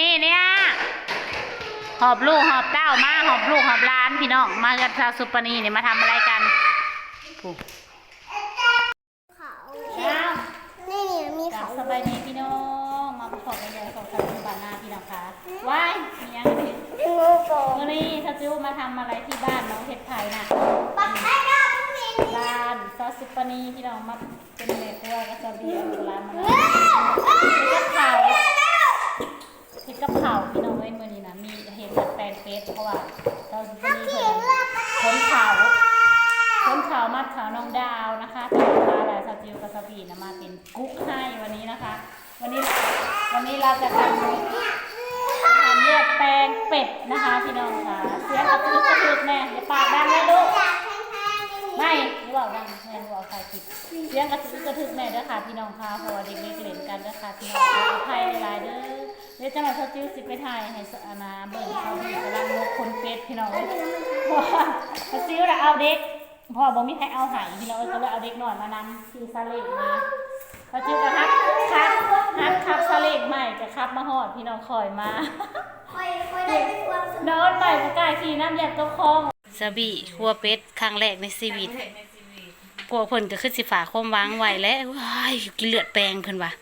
นี่เนี่ยหอบลูกหอบเต้ามาหอบลูกหอบหล้านพี่น้องมากับชาวสุปนีเนี่ยมาทำอะไรกันปุ๊บเขานี่นี่มีกลัเขาบสบายดีพี่น้องมาประกอบกันเลยของสาวสุปานาพี่น้องคะว้ายมียังไงงูโกวันนี้ทัจิวมาทำอะไรที่บ้านน้องเพชรไทยนะปักไอ้ดอกมีบ้านซาสุปนีพี่น้องมาเป็นเมตตัวกับซาเบียร้านมาแล้วเห็ดกะเพราเห็ ดกะเพราพี่น้องเว้ยมื่อนี้นะมีเห็ดดัดแปลงเฟสเพราะว่าซาสุปนีเพิ่นขนขาวขนข่าวมัดขาวน้องดาวนะคะแต่ว่าอะไรซาจิวกับซาบีนะมาเป็นกุ๊กให้วันนี้นะคะ วันนี้วันนี้เราจะทำทำเลือดแปลงเป็ดนะคะพี่น้องค่ะเสียงกระทึกกระทึกแน่อย่าปากดังเลยลูกไม่หรือเปล่าดังแม่หรือเปล่าใครผิดเสียงกระทึกกระทึกแน่เด้อค่ะพี่น้องค่ะเพราะว่าเด็กๆเล่นกันเด้อค่ะพี่น้องขออภัยหลายเด้อ เดี๋ยวจะมาเทาจิ้วสิไปถ่ายให้สอานาเบิ่งเขาดีกำลังงกคนเป็ดพี่น้องเอ้ยเพราะว่าเทาจิ้วน่ะเอาเด็กพ่อบอกมีใครเอาใหายพี่น้องก็เลยเอาเด็กหน่อยมานำคือซาเล้งมาเทาจิ้วก็ฮักฮักฮักขับซาเล้งใหม่ก็ขับมาหอดพี่น้องคอยมาคอยคอยได้เป็นความสุขนอนไประกล้าขี่น้ำยัดตัวคองสบีขัวเป็ดครั้งแรกในชีวิตพวกเพิ่นก็คือสิฝาความวางไว้แล้วกินเลือดแปลงเพิ่นว่ะ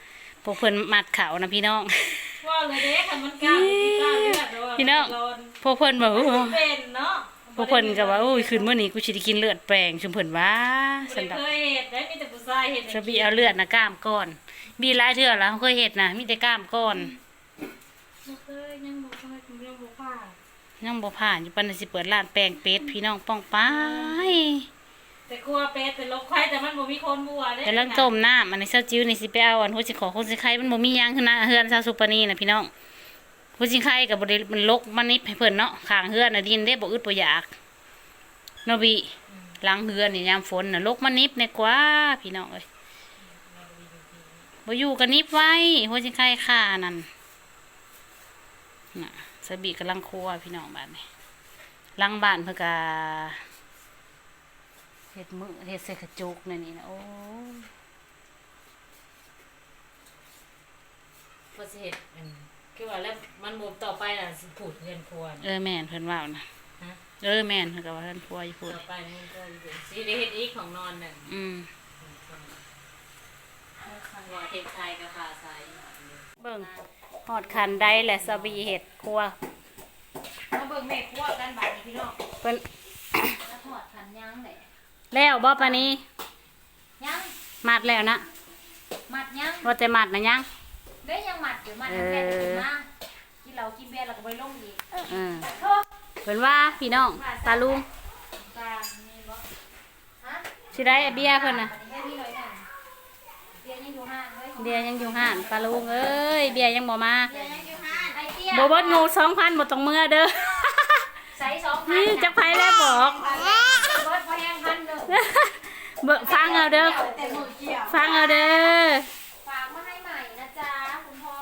พวกเพิ่นมัดเขานะพี่น้อง เลยเด้คันมันกล้ามันกล้าเลือดด้วยพี่น้องร้อนพวกเพิ่นบอกว่าเป็นเนาะพวกเพิ่นก็ว่าโอ้ยคืนมื้อนี้กูสิได้กินเลือดแปลงชุมเพิ่นว่าบ่สันดได้อกเคยเห็ดได้มีแต่ผู้ชายเห็ดสบีเอาเลือดนะกล้ามก่อนบีหลายเทื่อแล้วเคยเฮ็ดนะมีแต่กล้ามก่อนบ่เคยยังบ่เคยยังบ่ผ่านยังบ่ผ่านอยู่ปานนั้นสิเปิดร้านแปลงเป็ดพี่น้องป้องไป แต่กลัวเป็ดแต่ลบไข่แต่มันบ่มีคนบัวเด้แต่เรื่องต้มน้ำอันนี้เช้าจิ้วนี่สิไปเอาอันหัวสิขอคนสิไข่มันบ่มียังคือนนะเฮือนซาสุปานีนะพี่น้องหัวสิไข่กับบ่ได้มันลกมันนิบให้เพิ่นเนาะข้างเฮือนน่ะดินได้บ่อึดบ่อยากเนบิหลังเฮือนนี่ยามฝนน่ะลกมันนิบในกว่าพี่น้องเอ้ยบ่อยู่ก็นิบไว้หัวสิไข่ค่านั่นน่ะสบีกำลังครัวพี่น้องบ้านนี่หลังบ้านเพิ่นก็ เฮ็ดมือเฮ็ดใส่กระจุกนั่นนี่นะโอ้ยบ่สิเฮ็ดอันคือว่าแล้วมันบ่ต่อไปน่ะสิพูดเงินควรเออแม่นเพิ่นว่านะฮะเออแม่นเพิ่นก็ว่าเพิ่นพัวอยู่พูดต่อไปมันก็สิได้เฮ็ดอีกของนอนนั่นอืมว่าเฮ็ดไทยกับภาษาเบิ่งฮอดคันได้แหละสบีเฮ็ดครัวมาเบิ่งแม่ครัวกันบัดนี้พี่น้องเพิ่น ทอดขันย่างแหละ แล้วบ่ปานนี้ย่างมัดแล้วนะมัดย่างว่าแต่มัดนะยังได้ยังมัดอยู่มัดเอน้ำแม่อกินมากินเหล้ากินเบียร์แล้วก็ไปลงอีกเออเพิ่นว่าพี่น้องตาลุงกลางนี่บ่ฮะสิได้เบียร์เพิ่นน่ะแค่นี้เลยน่ะเบียร์ยังอยู่ห้างเฮ้ยเบียร์ยังอยู่ห้านตาลุงเอ้ยเบียร์ยังบ่มาเบียร์ยังอยู่ห้างไอ้เตี้ยบ่เบิดงู2,000บ่ต้องเมื่อเด้อใส่สองพันนี่จักไผแล้วบอก รถพอแห้งพันเด้อ เบิ่ง ฟังเอาเด้อแต่มือเกี่ยวฟังเอาเด้อฝากมาให้ใหม่นะจ๊ะคุณพ่อ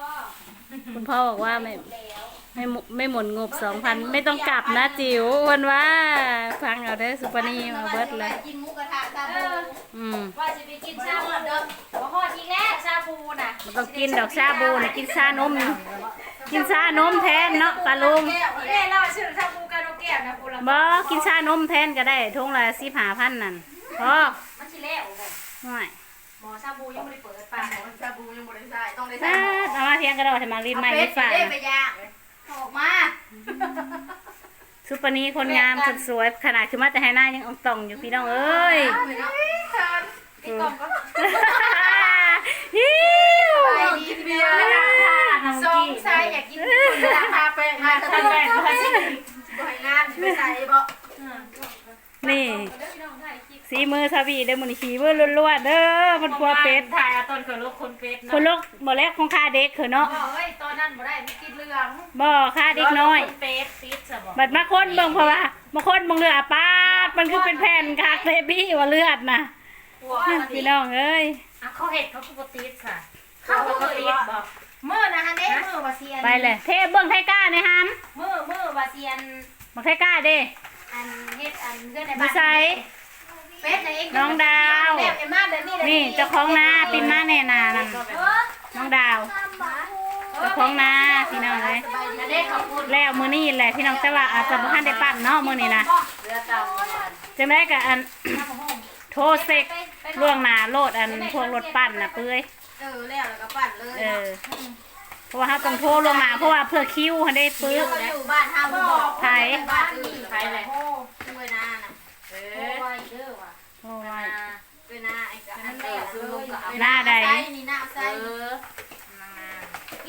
คุณพ่อบอกว่าไม่แล้วไม่หมไม่หมดงบสองพันไม่ต้องกลับนะจิ๋ววันว่า ฟังเอาได้อสุปนีมาเบิดเลย กินหมูกระทะซาเอบูออืมว่าจะไปกินชาบูเด้อบ่ฮอดอีกแล้วชาบูน่ะมันต้องกินดอกชาบูนะกินชานม กินชานมแทนเนาะตาลุงแก้วเอ้ยเราชื่อชาบูกาโนแก้วนะกูละบอกินชานมแทนก็ได้ทงละสิบห้าพันนั่นพอมันสิแล้วบ่ หน่อยหมอชาบูยังไม่ได้เปิดปากหมอซาบูยังบ่ได้ใส่ต้องได้แซ่บเอามาเทียงกระโดดให้มาลินไม้ลินฝ่าเด้ไปย่างออกมาสุปนีคนงามคนสวยขนาดคือมาแต่ให้หน้ายังอองตองอยู่พี่น้องเอ้ยนี่กล่องก็ฮิวไปกินเบียร์สงสัยอยากกินราคาแพงมาทำแพงมาสิบ่ให้น้ำสิไปใส่บ่นี่ เด้อพี่น้องถ่ายคลิปสีมือสวีเด้อมันขี่มือล้วนๆเด้อมันกลัวเป็ดถ่ายเอาต้นกับลูกคนเป็ดคนเนาะลูกบ่แลกของค่าเด็กคือเนาะบอกเอ้ยตอนนั้นบ่ได้มีกินเรื่องบ่ค่าเด็กน้อย คเป็ดติดซะบ่บัดมาคนเบิ่งเพราะว่ามาคนเบิ่งเลือดปาดมันคือเป็นแผ่นคาเซบี้ว่าเลือดนะกลัวพี่น้องเอ้ยอะเขาเห็ดเขาคือบ่ติดค่ะเขาเขาก็ก็ติดบ่บ่มื้อนะฮันเด้มื้อว่าเซียนไปเลยเทเบิ่งไทก้าในฮันมือมือว่าเซียนบักไทก้าเด้อันเฮ็ดอันเพื่อนในบ้านไซ เป็ดน่ะเองน้องดาว แบบไอ้มาแบบนี้เลยนี่เจ้าของนาปินมาแน่นานั่นเออน้องดาว เจ้าของนาพี่น้องเอ้ยสแล้วมื้อนี้แหละพี่น้องแต่ว่าอาจจะบ่ทันได้ปั้นเนาะมื้อนี้นะเรือตามจังได๋ก็อัน โทรเซ็กล่วงหน้าโลดอันพวกรถปั้นน่ะเปื้อยเออแล้วแล้วก็ปั่นเลยเออ เพราะว่าเฮาต้องโทรล่วงหน้าเพราะว่าเพื่อคิวให้ได้ปื้อเขาอยู่บ้านห้าบอกไผบ้านอื่นไผเลยช่วยนาน่ะเออ โอ้ย ช่วยนาไอ้กะอันเดียวซื้อลูกก็เอา หน้าใด นี่หน้าใส่เออ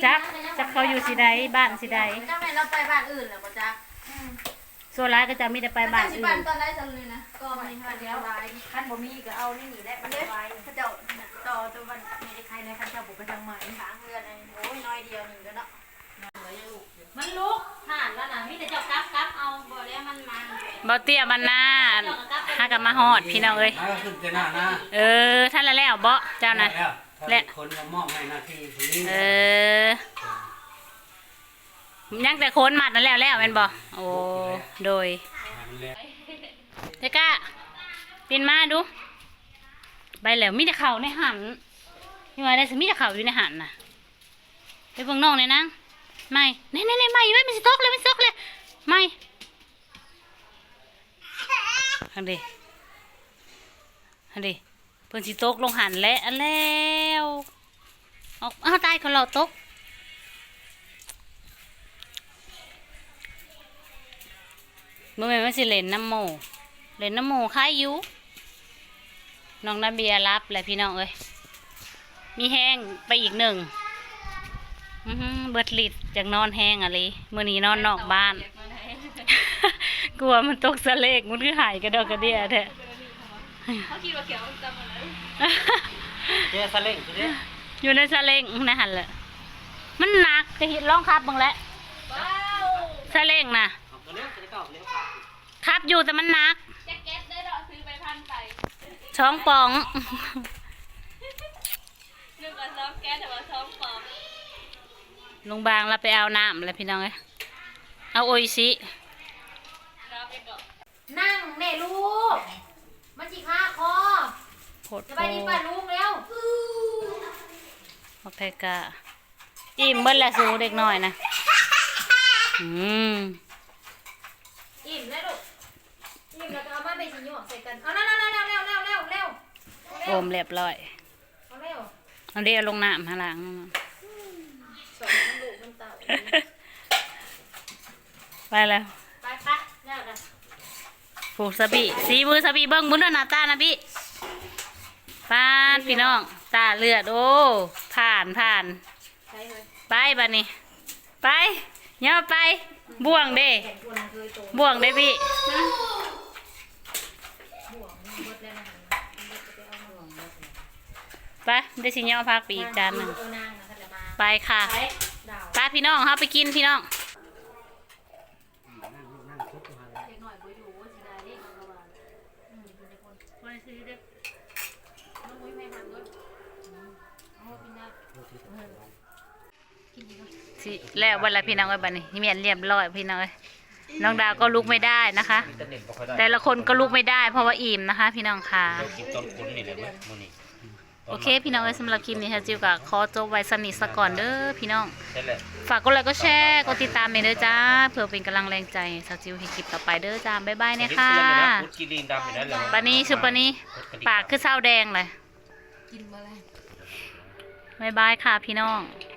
จักจักเขาอยู่สิใดบ้านสิใดจ้าแม่เราไปบ้านอื่นเหรอบ่จ๊ะส่วนร้ายก็จะมีแต่ไปบ้านสิอื่ปั่นนตอนไรจังเลยนะก็ไม่ทันเดียวไว้คันบ่มีก็เอานี่นี่แหละมันไว้เขาเจ้าต่อจนวันไม่ได้ใครเลยเขาเจ้าบุกไปทางใหม่ทางเรือนโอ้ยน้อยเดียวหนึ่งก็เนาะมันลุกห่านแล้วนะมีแต่เจ้ากลับกลับเอาบ่แล้วมันมันบ่เตี้ยมันหน้าหากันมาฮอดพี่น้องเอ้ยแล้วก็ขึ้นแต่หน้าหน้าเออท่านละแล้วบ่เจ้านะ แล้วและ คนมามอบให้หน้าที่ตรงนี้เออยังแต่โคนหมัดนั่นแล้วแล้วแม่นบ่โอ้โดยมันแล้วเจ๊ก้าปีนมาดู ไปแล้วมีแต่เข่าในหันนี่ว่าได้สิมีแต่เข่าอยู่ในหันน่ะไปเบิ่งน้องเลยนะไม่เน่เน่เน่ไม่ไม่มันสิตกเลยมันสิตกเลยไม่ฮันดิฮันดิ เพิ่นสิตกลงหันแล้วแล้วเอาเอาตายเขาเราตกเมื่อไหร่มันสิเล่นน้ำโมเล่นน้ำหมูค่ายอยู่น้องนาเบียรับแหละพี่น้องเอ้ยมีแห้งไปอีกหนึ่งเบิดลิดจากนอนแห้งอะไรเมื่อนี้นอนนอกบ้าน กลัวมันตกสะเลกมันคือหายกระดอกกระเดียแท้ เขาคิดว่าเขียวมันจำหมดเลยเจ๊สเล่งคือเจ๊อยู่ในสะเลงนะหันเลยมันหนักจะเห็นร้องครับบังแหล้วว้าวสะเลงนะเอาตัวเลี้ยวตัวเก่าเลี้ยวครับครับอยู่แต่มันหนักแจ็คเก็ตได้ดอกซื้อไปพันไปช้องปองนึกว่าซ้อมแก๊สแต่ว่าซ้อมปลอมลุงบางเราไปเอาน้ำแล้วพี่น้องเอ้ยเอาโออิชิรับไปก่อนนั่งแม่ลูก มาจิฆ่าคอโพดสโพบายดีป่ะลุงแล้วโอเคกะอิ่มเบิ้ลละสูเด็กน้อยนะอืมอิ่มแล้วลูกอิ่มแล้วก็เอามาไปสิโยกใส่กัน เอาเร็วเร็วเร็วเร็วเร็วเร็วเร็วโอมเรียบร้อยเอาเร็วเอาเรียลงน้ำหาหลังนั่นน่ะ สองน้ำลูกน้ำเต่า ไปแล้วไปไปแล้วกัน ผูกสบีสีมือสบีเบิ้งบุญด้วยหน้าตานะพี่ปานพี่น้อง ตาเลือดโอ้ผ่านผ่านใช่เลยไปบัดนี้ ไปย่อไป บ่วงเด้แข่งคนเคยโตบ่วงเด้พี่บ่วงมันเบิดแล้วนะหันมามันเบิดจะไปเอาบ่วงเบิดเลยไปได้สิย่อพักไปอีกจานหนึ่งเออนางนะคันละมาไปค่ะไปดาวไปพี่น้องครับไปกินพี่น้อง เด็กหน่อยบ่อยู่ว่าสิได้เด็กมันก็ว่าอืมอยู่ในคนน้องมุ้ยไม่มันด้วยเอากินได้ สิแล้ววันละพี่น้องเอ้ยบัดนี้เมียนเรียบร้อยพี่น้องเอ้ยน้องดาวก็ลุกไม่ได้นะคะ อินเทอร์เน็ตบ่ค่อยได้แต่ละคนก็ลุกไม่ได้ เพราะว่าอิ่มนะคะ พี่น้องค่ะ เดี๋ยวกินต้นคุณนี่แหละเว้ยมื้อนี้โอเค พี่น้องเอ้ยสำหรับคลิปนี้ค่ะจิวกับขอจบไว้สนิทสะก่อนเด้อพี่น้อง ใช่แหละ ฝากกดไลค์ก็แชร์กดติดตามเมเด้อจ้า เพื่อเป็นกำลังแรงใจให้สาวจิวให้คลิปต่อไปเด้อจ้า บ๊ายบายเนี่ยค่ะพุทธกิรินดำอยู่นั่นแหละปานี้ชุบปานี้ปากคือเศร้าแดงเลยกินมาเลยบ๊ายบายค่ะพี่น้องค